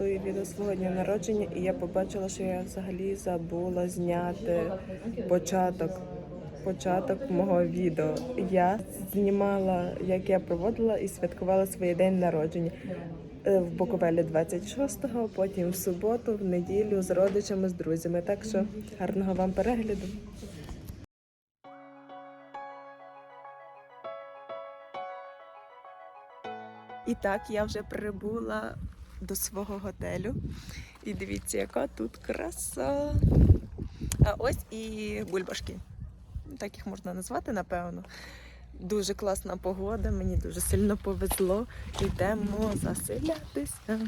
Я відео свого дня народження, і я побачила, що я взагалі забула зняти початок. Початок мого відео. Я знімала, як я проводила і святкувала свій день народження Е, в Буковелі 26-го, потім в суботу, в неділю з родичами, з друзями. Так що гарного вам перегляду. І так, я вже прибула до свого готелю. І дивіться, яка тут краса. А ось і бульбашки. Так їх можна назвати, напевно. Дуже класна погода, мені дуже сильно повезло. Йдемо заселятися.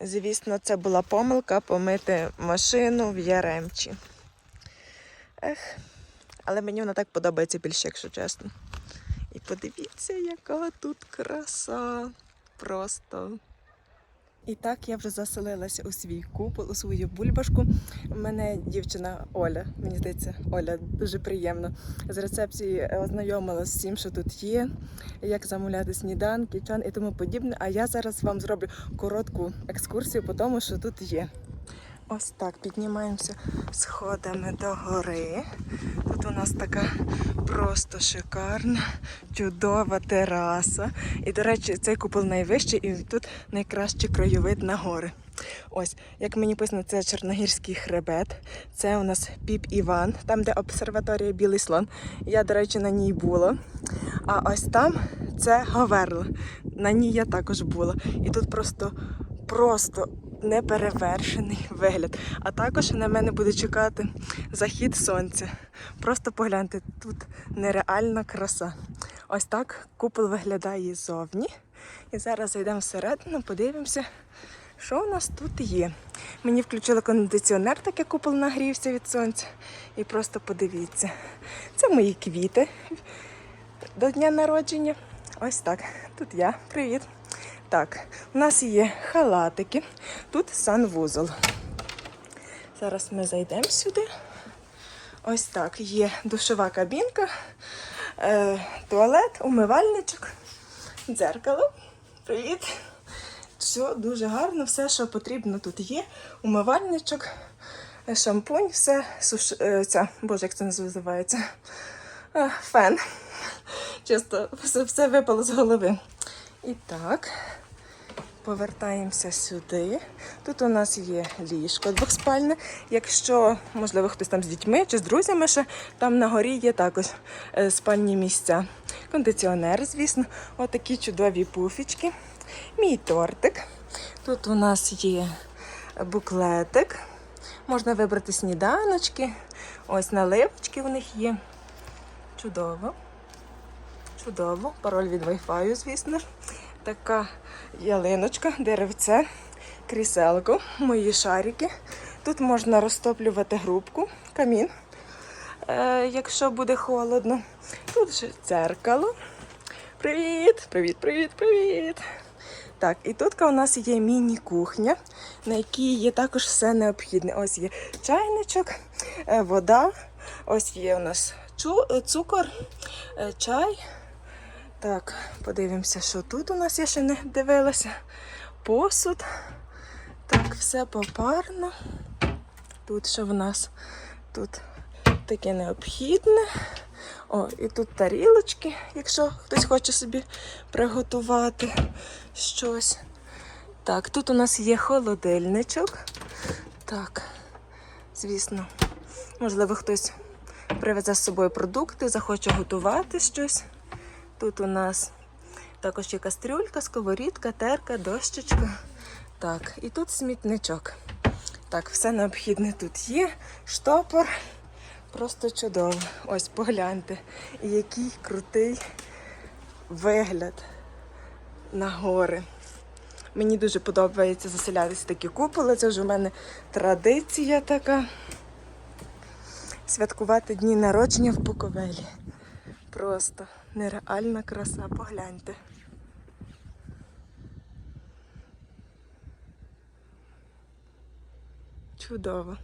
Звісно, це була помилка помити машину в Яремчі. Ех, але мені вона так подобається більше, якщо чесно. І подивіться, яка тут краса. Просто. І так я вже заселилася у свій купол, у свою бульбашку. У мене дівчина Оля, мені здається, Оля дуже приємно. З рецепції ознайомила з всім, що тут є, як замовляти сніданки, чан і тому подібне. А я зараз вам зроблю коротку екскурсію по тому, що тут є. Ось так піднімаємося сходами до гори. Тут у нас така просто шикарна, чудова тераса. І, до речі, цей купол найвищий, і тут найкращий краєвид на гори. Ось, як мені писано, це Чорногірський хребет. Це у нас Піп Іван, там, де обсерваторія Білий слон. Я, до речі, на ній була. А ось там це Говерла. На ній я також була. І тут просто, просто неперевершений вигляд. А також на мене буде чекати захід сонця. Просто погляньте, тут нереальна краса. Ось так купол виглядає ззовні. І зараз зайдемо всередину, подивимося, що у нас тут є. Мені включили кондиціонер, так як купол нагрівся від сонця. І просто подивіться. Це мої квіти до дня народження. Ось так. Тут я. Привіт. Так, у нас є халатики, тут санвузол. Зараз ми зайдемо сюди. Ось так, є душова кабінка, е, туалет, умивальничок, дзеркало. Привіт! Все дуже гарно, все, що потрібно, тут є. Умивальничок, шампунь, все, суш... е, ця, боже, як це називається? Е, Фен. Чисто все, все випало з голови. І так, повертаємося сюди. Тут у нас є ліжко двохспальне. Якщо, можливо, хтось там з дітьми чи з друзями ще, там на горі є також е, спальні місця. Кондиціонер, звісно, отакі чудові пуфічки. Мій тортик. Тут у нас є буклетик. Можна вибрати сніданочки. Ось наливочки у них є. Чудово. Чудово. Пароль від Wi-Fi, звісно. Така ялиночка, деревце, кріселко, мої шарики. Тут можна розтоплювати грубку, камін, е, якщо буде холодно. Тут ще дзеркало. Привіт! Привіт, привіт, привіт! Так, і тут у нас є міні-кухня, на якій є також все необхідне. Ось є чайничок, е, вода, ось є у нас е, цукор, е, чай. Так, подивимося, що тут у нас я ще не дивилася. Посуд. Так, все попарно. Тут що в нас? Тут таке необхідне. О, і тут тарілочки, якщо хтось хоче собі приготувати щось. Так, тут у нас є холодильничок. Так, звісно, можливо, хтось привезе з собою продукти, захоче готувати щось. Тут у нас також є кастрюлька, сковорідка, терка, дощечка. Так, і тут смітничок. Так, все необхідне тут є. Штопор. Просто чудово. Ось погляньте. Який крутий вигляд на гори. Мені дуже подобається заселятися такі куполи. Це вже в мене традиція така. Святкувати дні народження в Буковелі. Просто нереальна краса, погляньте. Чудово.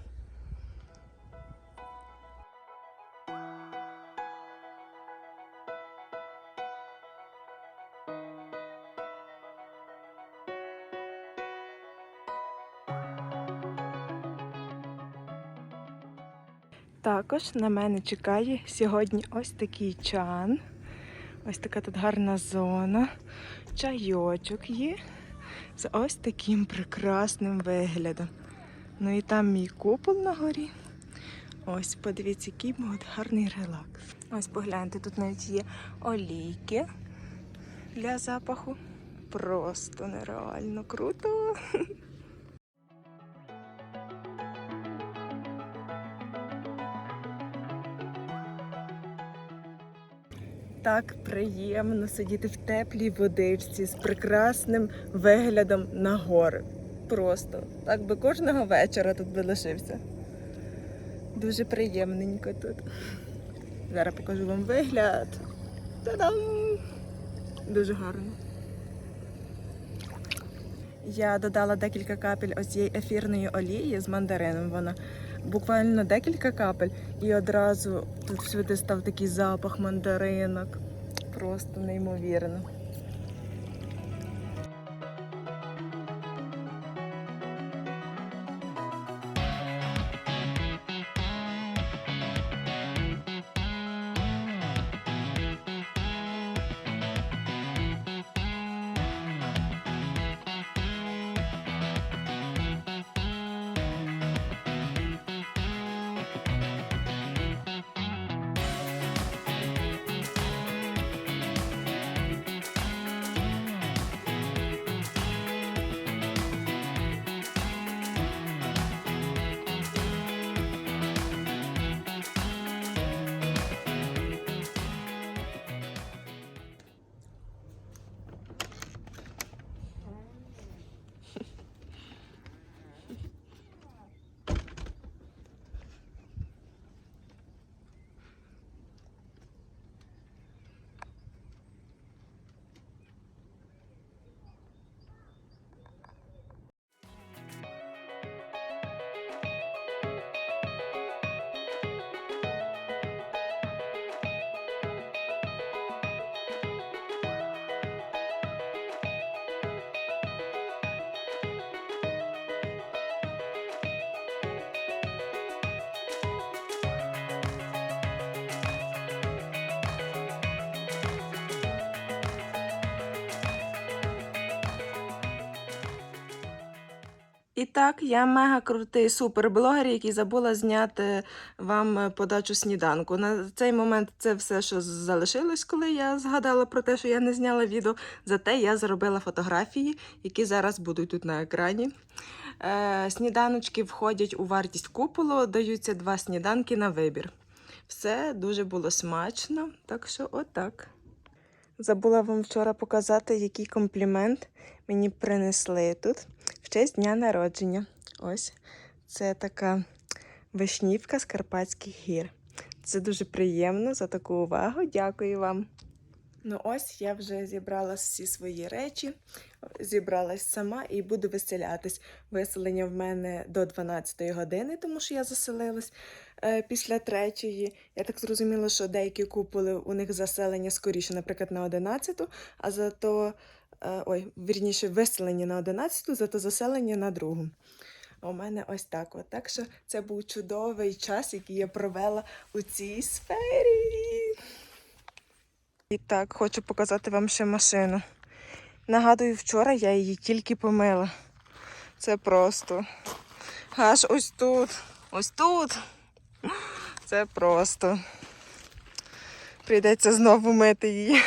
Також на мене чекає сьогодні ось такий чан. Ось така тут гарна зона. Чайочок є з ось таким прекрасним виглядом. Ну і там мій купол на горі. Ось, подивіться, який от гарний релакс. Ось погляньте, тут навіть є олійки для запаху. Просто нереально круто. Так приємно сидіти в теплій водичці з прекрасним виглядом на гори. Просто так би кожного вечора тут би лишився. Дуже приємненько тут. Зараз покажу вам вигляд. Та-дам! Дуже гарно. Я додала декілька капель ось цієї ефірної олії з мандарином. Вона буквально декілька капель, і одразу тут всюди став такий запах мандаринок. Просто неймовірно. І так, я мега крутий суперблогер, який забула зняти вам е, подачу сніданку. На цей момент це все, що залишилось, коли я згадала про те, що я не зняла відео. Зате я зробила фотографії, які зараз будуть тут на екрані. Е, сніданочки входять у вартість куполу, даються два сніданки на вибір. Все дуже було смачно, так що отак. Забула вам вчора показати, який комплімент мені принесли тут честь дня народження. Ось це така вишнівка з Карпатських гір. Це дуже приємно за таку увагу. Дякую вам. Ну ось я вже зібрала всі свої речі, зібралась сама і буду виселятись. Виселення в мене до 12-ї години, тому що я заселилась е, після третьої. Я так зрозуміла, що деякі куполи у них заселення скоріше, наприклад, на 11-ту, а зато ой, вірніше, виселення на 11-ту, зато заселення на другу. А У мене ось так. От. Так що це був чудовий час, який я провела у цій сфері. І так, хочу показати вам ще машину. Нагадую, вчора я її тільки помила. Це просто. Аж ось тут. Ось тут. Це просто. Прийдеться знову мити її.